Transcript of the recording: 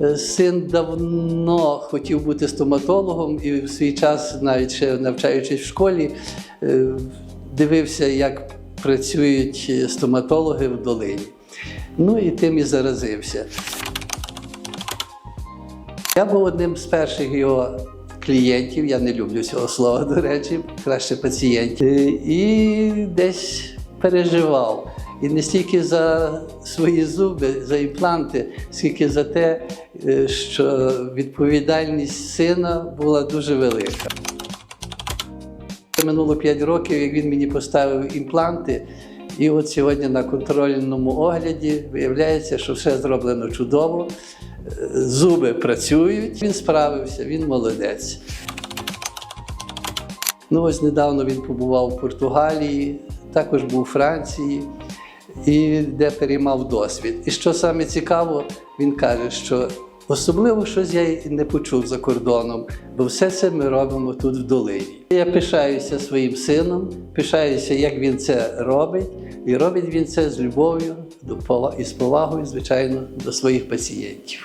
Е, Син давно хотів бути стоматологом і в свій час, навіть ще навчаючись в школі, е, дивився, як працюють стоматологи в долині. Ну і тим і заразився. Я був одним з перших його клієнтів, я не люблю цього слова, до речі, краще пацієнтів. Е, І десь переживав. І не стільки за свої зуби, за імпланти, скільки за те, е, що відповідальність сина була дуже велика. Минуло 5 років, як він мені поставив імпланти, і от сьогодні на контрольному огляді виявляється, що все зроблено чудово. Е, Зуби працюють, він справився, він молодець. Ну, ось недавно він побував в Португалії, також був у Франції, і де переймав досвід. І що саме цікаво, він каже, що особливо щось я не почув за кордоном, бо все це ми робимо тут в долині. Я пишаюся своїм сином, пишаюся, як він це робить, і робить він це з любов'ю і з повагою, звичайно, до своїх пацієнтів.